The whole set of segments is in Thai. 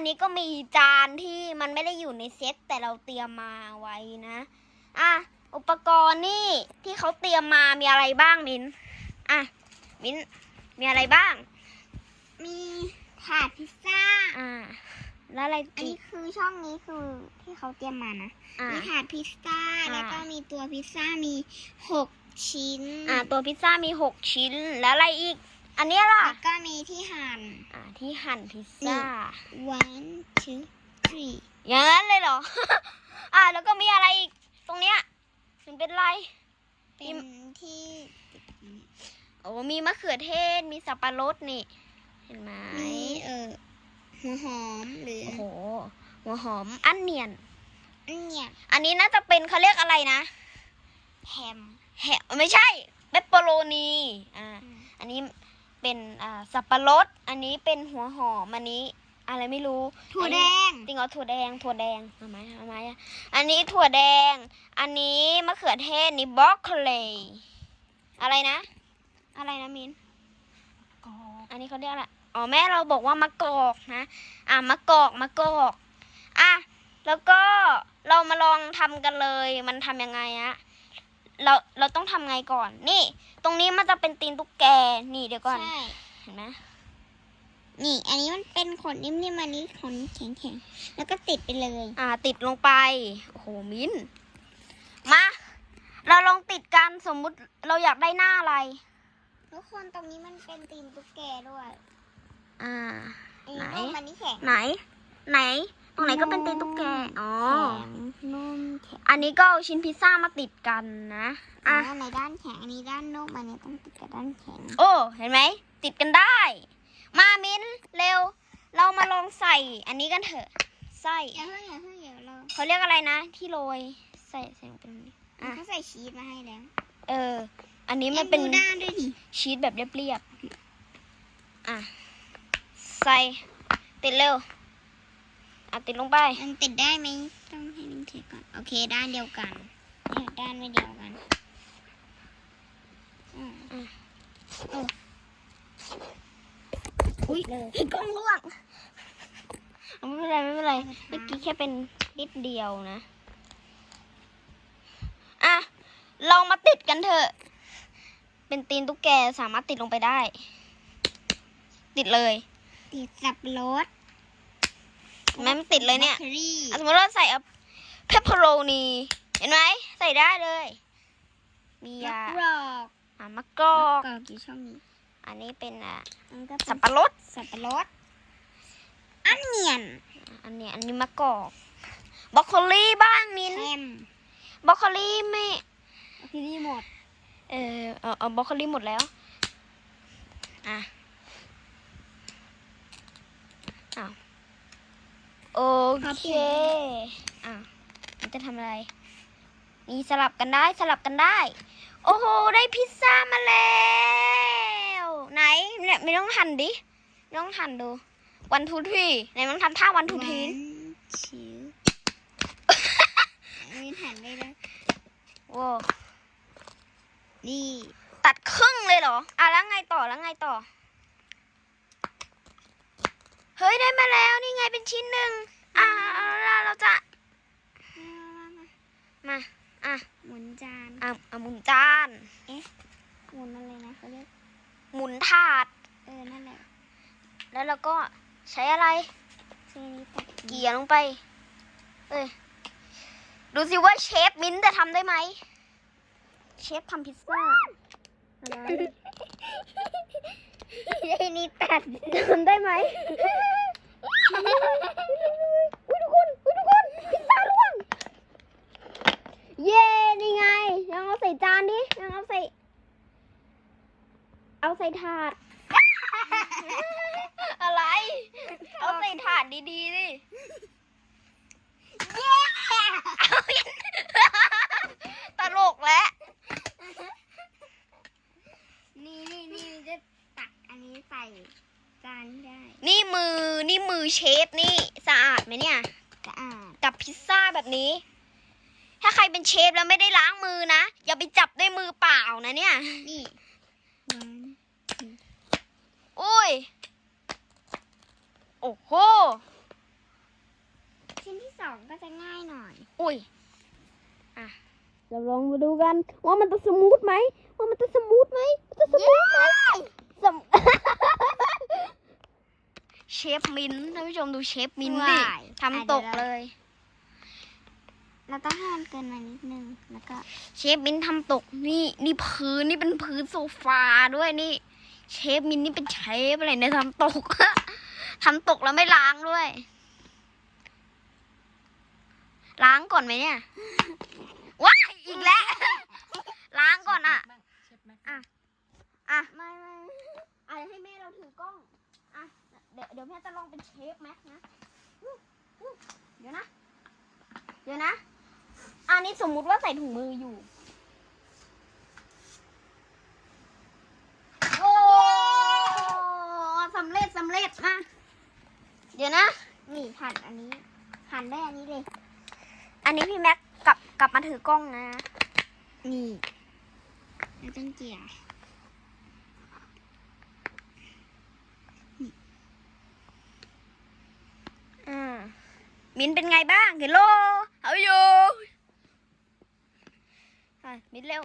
นนี้ก็มีจานที่มันไม่ได้อยู่ในเซตแต่เราเตรียมมาไว้นะ อะ อุปกรณ์นี่ที่เขาเตรียมมามีอะไรบ้างมิน อะ มิน มีอะไรบ้าง มีถาดพิซซ่า อ่า แล้วอะไรอันอีนี้ก คือช่องนี้คือที่เขาเตรียมมานะ อ่า มีถาดพิซซ่า อ่า แล้วก็มีตัวพิซซ่ามีหกชิ้น อ่า ตัวพิซซ่ามีหกชิ้น แล้วอะไรอีก อันเนี้ยล่ะ แล้วก็มีที่หั่น อ่าที่หั่นพิซซ่า one two three อย่างนั้นเลยเหรอ อ่าแล้วก็มีอะไรอีก ตรงเนี้ยมันเป็นอะไร เป็นที่โอ้มีมะเขือเทศ มีสับปะรดนี่ เห็นไหมมีเอ่อหัวหอมหรือ โอ้โห หัวหอม อันเนียน อันเนี่ยอันนี้น่าจะเป็นเขาเรียกอะไรนะ แฮม แฮะไม่ใช่เปปเปอโรนี อ่า อันนี้ เป็นอ่าสับปะรด อันนี้เป็นหัวหอม อันนี้อะไรไม่รู้ถั่วแดงจริงเหรอถั่วแดง ถั่วแดงเอาไหมเอาไหมอะอันนี้ถั่วแดง อันนี้มะเขือเทศ นี่บรอกโคลีอะไรนะ อะไรนะมินกรอบอันนี้เขาเรียกอะไร อ๋อแม่เราบอกว่ามะกอกนะ อะมะกอกมะกอก อะ แล้วก็เรามาลองทำกันเลย มันทำยังไงอะ เราเราต้องทำไงก่อน นี่ ตรงนี้มันจะเป็นตีนตุ๊กแก นี่เดี๋ยวก่อน ใช่ เห็นไหมนี่ อันนี้มันเป็นขนนิ่มๆอันนี้ขนแข็งๆ แล้วก็ติดไปเลย อ่า ติดลงไป โอ้โห มินมา เราลองติดกันสมมุติเราอยากได้หน้าอะไร ทุกคนตรงนี้มันเป็นตีนตุ๊กแกด้วย อ่าอันไหนนี้นุ่มอันนี้แข็งไหน ไหนตรงไหนก็เป็นตีนตุ๊กแก อ๋อ แข็งนุ่มแข็งอันนี้ก็เอาชิ้นพิซซ่ามาติดกันนะ อะอะในด้านแข็งอันนี้ด้านนุ่มอันนี้ต้องติดกับด้านแข็งโอ้ เห็นไหม ติดกันได้ มามินเร็ว เรามาลองใส่ อันนี้กันเถอะ ไส้ อย่าเพิ่งอย่าเพิ่งเดี๋ยวเราเขาเรียกอะไรนะ ที่โรย ใส่ใส่ลงไปตรงนี้อะ เขาใส่ชีสมาให้แล้วเออ อันนี้มันเป็นดูด้านด้วยดิชีสแบบเรียบๆ อะ ใส่ ติดเร็ว อะติดลงไป มันติดได้ไหมต้องให้มันติดก่อน โอเคด้านเดียวกันเนี่ยด้านไม่เดียวกันอืมอืมโอ้อุ้ยกล้องร่วงเอาไม่เป็นไรไม่เป็นไรเมื่อกี้แค่เป็นนิดเดียวนะ อะลองมาติดกันเถอะ เป็นตีนตุ๊กแกสามารถติดลงไปได้ ติดเลย ติดสับปะรด แม่มันติดเลยเนี่ยบล็อกคอรี่อะสมมติเราใส่เพปเปอโรนีเห็นไหมใส่ได้เลย มีมะยากรอกอะมะกอกมะกอกอยู่ช่องนี้ อันนี้เป็นอะมันก็สับปะรดสับปะรดอันเนียน อันนี้อันนี้มะกอกบรอกโคลีบ้างมินแฮมบรอกโคลีไม่โอเคนี่หมด เออเอาเอาบรอกโคลีหมดแล้ว อะอ้าว โอเคอะมันจะทำอะไร นี่สลับกันได้สลับกันได้ โอ้โห ได้พิซซ่ามาแล้ว ไหนเนี่ยไม่ต้องหั่นดิไม่ต้องหั่นดู วันทูทีไหนมันทำท่าวันทูทีวันชิวอันนี้หันได้แล้วโว้นี่ ตัดครึ่งเลยเหรอ อะแล้วไงต่อแล้วไงต่อ เฮ้ยได้มาแล้วนี่ไงเป็นชิ้นหนึ่งอะแล้วเราจะ มาอะหมุนจานอะอะหมุนจานหมุนอะไรนะเขาเรียกหมุนถาด เออนั่นแหละ แล้วเราก็ใช้อะไรเซนี้ตัดเกี่ยลงไป เอ้ยดูสิว่าเชฟมิ้นท์จะทำได้ไหม เชฟทำพิซซ่าอะ ไรเซนี้ตัดทำได้ไหมอุ้ยทุกคนอุ้ยทุกคนพิซซ่าร่วง เย้นี่ไงยังเอาใส่จานดิยังเอาใส่ เอาใส่ถาด อะไร เอาใส่ถาดดีๆดิ ตลกแล้ว นี่นี่นี่จะตักอันนี้ใส่จานได้ นี่มือ นี่มือเชฟนี่สะอาดไหมเนี่ย สะอาด กับ พิซซ่าแบบนี้ ถ้าใครเป็นเชฟแล้วไม่ได้ล้างมือนะ อย่าไปจับด้วยมือเปล่านะเนี่ย นี่วันอุ้ย โอ้โห ชิ้นที่สองก็จะง่ายหน่อย อุ้ย อะเราลองมาดูกัน ว่ามันจะสมูทไหม ว่ามันจะสมูทไหมมันจะสมูทไหมสมเชฟมินท์ท่านผู้ชมดูเชฟมินท์ดิว้ายทำตกอะเดี๋ยวเลย เราต้องให้มันเกินมานิดนึง แล้วก็ เชฟมินท์ทำตกนี่นี่พื้นนี่เป็นพื้นโซฟาด้วยนี่ เชฟมินท์นี่เป็นเชฟอะไรเนี่ยทำตกทำตกแล้วไม่ล้างด้วย ล้างก่อนไหมเนี่ยว้ายอีกแล้ว ล้างก่อนอะอะอะไม่ไม่อะให้แม่เราถือกล้องอะเดี๋ยวเดี๋ยวแม่จะลองเป็นเชฟแม็กซ์นะอู้อู้เดี๋ยวนะ เดี๋ยวนะ อันนี้สมมุติว่าใส่ถุงมืออยู่ โอ้สำเร็จสำเร็จมาเดี๋ยวนะ นี่หั่นอันนี้ หั่นได้อันนี้เลย อันนี้พี่แม็กกลับกลับมาถือกล้องนะ นี่เราต้องเกี่ยอืมมินเป็นไงบ้างเฮลโลเฮาอยู่ อะมินเร็ว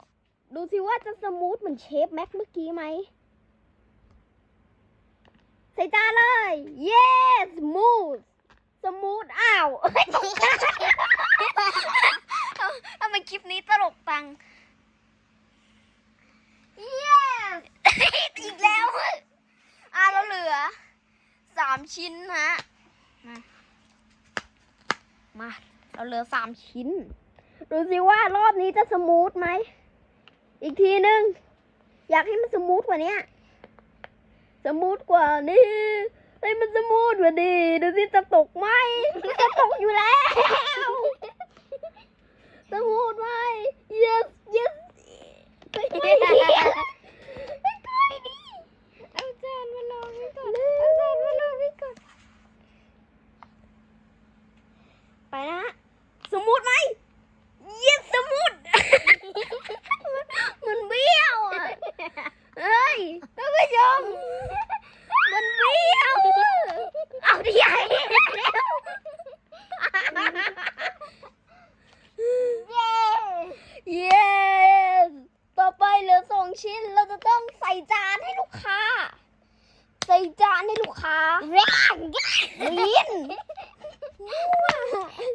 ดูสิว่าจะสมูทเหมือนเชฟแม็กเมื่อกี้ไหม ใส่จานเลย เย้สมูทสมูทอ้าวตกใจทำไมคลิปนี้ตลกตัง เย้อีกแล้ว อะเราเหลือสามชิ้นฮะ มามาเราเหลือสามชิ้น ดูสิว่ารอบนี้จะสมูทไหม อีกทีหนึ่งอยากให้มันสมูทกว่านี้สมูทกว่านี้ให้มันสมูทกว่านี้ดูสิจะตกไหมจะตกอยู่แล้วสมูทไหม yes yes ไม่ค่อยดีไม่ค่อยดีเอาจานมาลองไว้ก่อน เอาจานมาลองไว้ก่อน ไปนะฮะสมูทไหมเย็ดสมูท มันเบี้ยวอะ เฮ้ยท่านผู้ชมมันเบี้ยว เอาที่ใหญ่แล้ว เย้ เย้ต่อไปเหลือสองชิ้น เราจะต้องใส่ จานให้ลูกค้า ใส่จานให้ลูกค้าแรงลิ้น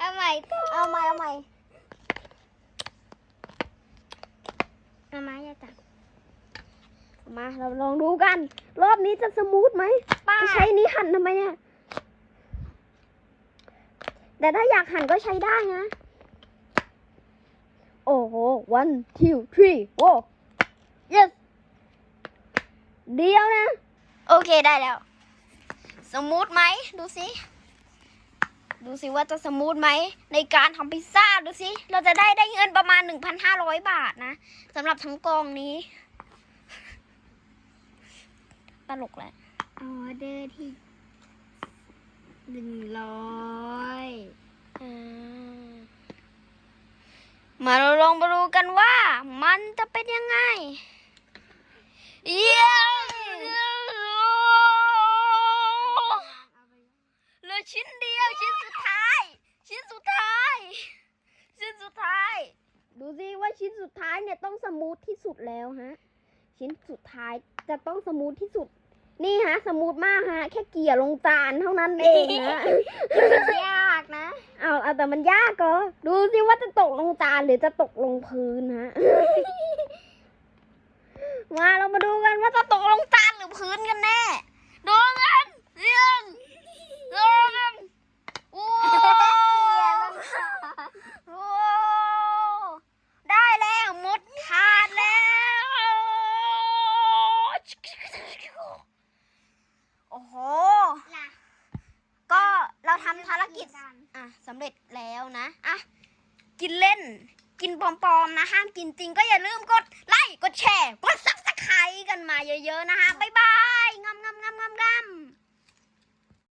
เอาใหม่เอาใหม่เอาใหม่เอามาอย่าจับมาเราลองดูกัน รอบนี้จะสมูทไหมป้าจะใช้นี้หั่นทำไมเนี่ยแต่ถ้าอยากหั่นก็ใช้ได้นะ โอ้โห one two three โอ้ yes เดียวนะ โอเคได้แล้ว สมูทไหมดูสิ ดูสิว่าจะสมูทไหมในการทำพิซซ่าดูสิ เราจะได้ได้เงินประมาณ 1,500 บาทนะสำหรับทั้งกองนี้ ตลกแหละออเดอร์ที่หนึ่งร้อยมาเราลองมาดูกันว่ามันจะเป็นยังไงเย้เหลือ ชิ้นเดียว ชิ้นสุดท้าย ชิ้นสุดท้าย ชิ้นสุดท้าย ดูสิว่าชิ้นสุดท้ายเนี่ยต้องสมูทที่สุดแล้วฮะ ชิ้นสุดท้ายจะต้องสมูทที่สุด นี่ฮะ สมูทมากฮะ แค่เกี่ยลงจานเท่านั้นเองฮะยากนะเอาเอาแต่มันยากก็ ดูสิว่าจะตกลงจานหรือจะตกลงพื้นฮะ มาเรามาดูกันว่าจะตกลงจานหรือพื้นกันแน่ ดูกันเรื่องดูกันโอ้โหได้แล้วหมดขาดแล้ว โอ้โห ล่ะ ก็เราทำภาร กิจอะสำเร็จแล้วนะอะกินเล่น กินปลอมๆนะห้ามกินจริงก็อย่าลืมกดไลค์กดแชร์กดซับสไครต์กันมาเยอะๆนะคะบ๊ายบายงำงำงำงำงำ